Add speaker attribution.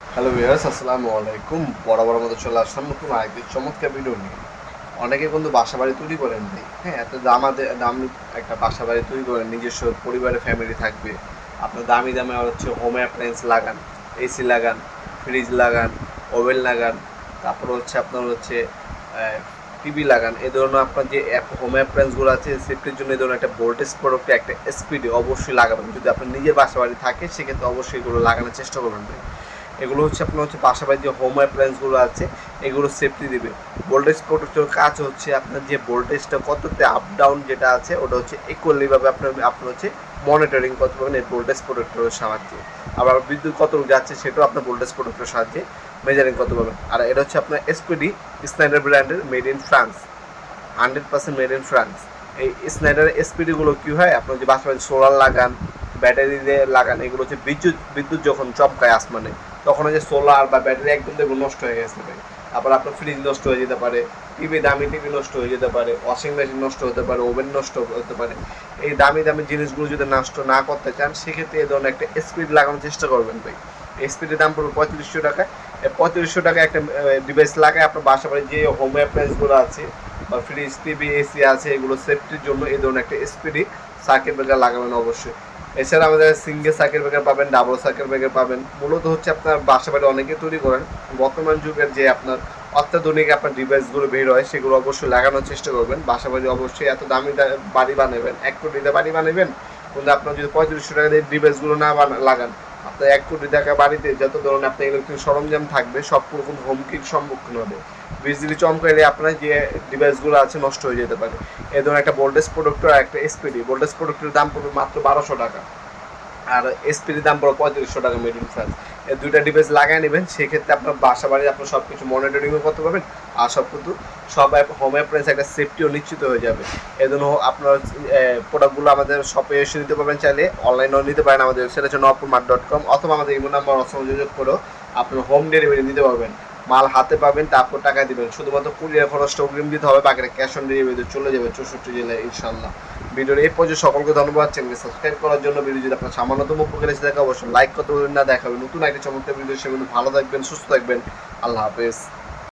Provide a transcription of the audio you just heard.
Speaker 1: Hello viewers আসসালামু আলাইকুম। বরাবর মতো চলে আসলাম নতুন আরেকটি চমৎকার ভিডিও নিয়ে। অনেকে কিন্তু বাসা বাড়ি তৈরি করেন ভাই হ্যাঁ এত দামাদের দাম একটা বাসা বাড়ি তৈরি করেন নিজস্ব পরিবারের ফ্যামিলি থাকবে। আপনার দামি দামে হচ্ছে হোম অ্যাপ্লায়েন্স লাগান এসি লাগান ফ্রিজ লাগান ওভেন লাগান, তারপর হচ্ছে আপনার হচ্ছে টিভি লাগান। এ ধরনের আপনার যে অ্যাপ হোম অ্যাপ্লায়েন্সগুলো আছে সেফটির জন্য এই ধরনের একটা ভোল্টেজ প্রোডাক্টে একটা স্পিডে অবশ্যই লাগাবেন। যদি আপনার নিজের বাসা বাড়ি থাকে, সেক্ষেত্রে অবশ্যই এগুলো লাগানোর চেষ্টা করবেন এগুলো হচ্ছে আপনার হচ্ছে বাসাবাড়ির যে হোম অ্যাপ্লায়েন্সগুলো আছে, এগুলো সেফটি দিবে। ভোল্টেজ প্রোটেক্টর কাজ হচ্ছে আপনার যে ভোল্টেজটা কততে আপ ডাউন যেটা আছে, ওটা হচ্ছে ইকুয়ালিভাবে আপনার আপনার হচ্ছে মনিটরিং করতে পারবেন এই ভোল্টেজ প্রোটেক্টরের সাহায্যে। আবার বিদ্যুৎ কত যাচ্ছে, সেটাও আপনার ভোল্টেজ প্রোটেক্টরের সাহায্যে মেজারিং করতে পারবেন। আর এটা হচ্ছে আপনার এসপিডি স্নাইডার ব্র্যান্ডের made in France hundred percent made in France এই স্নাইডার এসপিডিগুলো কী হয়, আপনার যে বাসাবাড়ি সোলার লাগান ব্যাটারি দিয়ে লাগান এগুলো হচ্ছে বিদ্যুৎ বিদ্যুৎ যখন চমকায় আসমানে, তখন যে সোলার বা ব্যাটারি একদম দেখুন নষ্ট হয়ে গেছে ভাই। আবার আপনার ফ্রিজ নষ্ট হয়ে যেতে পারে টিভি দামি টিভি নষ্ট হয়ে যেতে পারে ওয়াশিং মেশিন নষ্ট হতে পারে ওভেন নষ্ট হতে পারে। এই দামি দামি জিনিসগুলো যদি নষ্ট না করতে চান, সেক্ষেত্রে এই ধরনের একটা স্পিড লাগানোর চেষ্টা করবেন ভাই। স্পিডের দাম পড়বে পঁয়ত্রিশশো টাকা। পঁয়ত্রিশশো টাকা একটা ডিভাইস লাগায় আপনার বাসা বাড়ি যে হোম অ্যাপ্লায়েন্সগুলো আছে, বা ফ্রিজ টিভি এসি আছে, এগুলো সেফটির জন্য এই ধরনের একটা স্পিডি সার্কিট ব্রেকার লাগাবেন অবশ্যই। এছাড়া আমাদের সিঙ্গেল সার্কিট ব্রেকার পাবেন ডাবল সার্কিট ব্রেকার পাবেন। মূলত হচ্ছে আপনার বাসা বাড়ি অনেকে তৈরি করেন। বর্তমান যুগের যে আপনার অত্যাধুনিক আপনার ডিভাইসগুলো বের হয়, সেগুলো অবশ্যই লাগানোর চেষ্টা করবেন। বাসা বাড়ি অবশ্যই এত দামি বাড়ি বানাবেন, এক কোটি বাড়ি বানাবেন, কিন্তু আপনার যদি পঁয়ত্রিশশো টাকা দিয়ে ডিভাইসগুলো না লাগান, আপনার এক কোটি টাকা বাড়িতে যত ধরনের আপনার ইলেকট্রিক সরঞ্জাম থাকবে, সব রকম হুমকির সম্মুখীন হবে। বিজলি চমকাইলে আপনার যে ডিভাইসগুলো আছে নষ্ট হয়ে যেতে পারে। এই ধরনের একটা ভোল্টেজ প্রোডাক্টর আর একটা এসপিডি ভোল্টেজ প্রোডাক্টের দাম পড়বে মাত্র বারোশো টাকা। আর এসপিডির দাম পড়বে পঁয়ত্রিশশো টাকা মিডিয়াম ফ্রান্স এই দুইটা ডিভাইস লাগাই নেবেন, সেক্ষেত্রে আপনার বাসা বাড়ি আপনার সব কিছু মনিটরিংও করতে পারবেন। আর সব কিন্তু সব হোম অ্যাপ্লায়েন্স একটা সেফটিও নিশ্চিত হয়ে যাবে। এই জন্য আপনার প্রোডাক্টগুলো আমাদের শপে এসে নিতে পারবেন চাইলে। অনলাইনেও নিতে পারেন আমাদের ওয়েবসাইট হচ্ছে নপুর ডট কম অথবা আমাদের ইমো নাম্বার সংযোগ করেও আপনার হোম ডেলিভারি নিতে পারবেন। মাল হাতে পাবেন, তারপর টাকা দিবেন। শুধুমাত্র কুরিয়ার খরচটা অগ্রিম দিতে হবে, বাকিটা ক্যাশ অন ডেলিভারিতে চলে যাবে, চৌষট্টি জেলায় ইনশাল্লাহ ভিডিওর এই পর্যন্ত, সকলকে ধন্যবাদ। চ্যানেলকে সাবস্ক্রাইব করার জন্য ভিডিও যদি আপনার সামান্যতম উপকার এসে থাকে, অবশ্যই লাইক করতে বলবেন না দেখাবেন নতুন একটা চমৎকার ভিডিও সেগুলো ভালো থাকবেন, সুস্থ থাকবেন। আল্লাহ হাফেজ।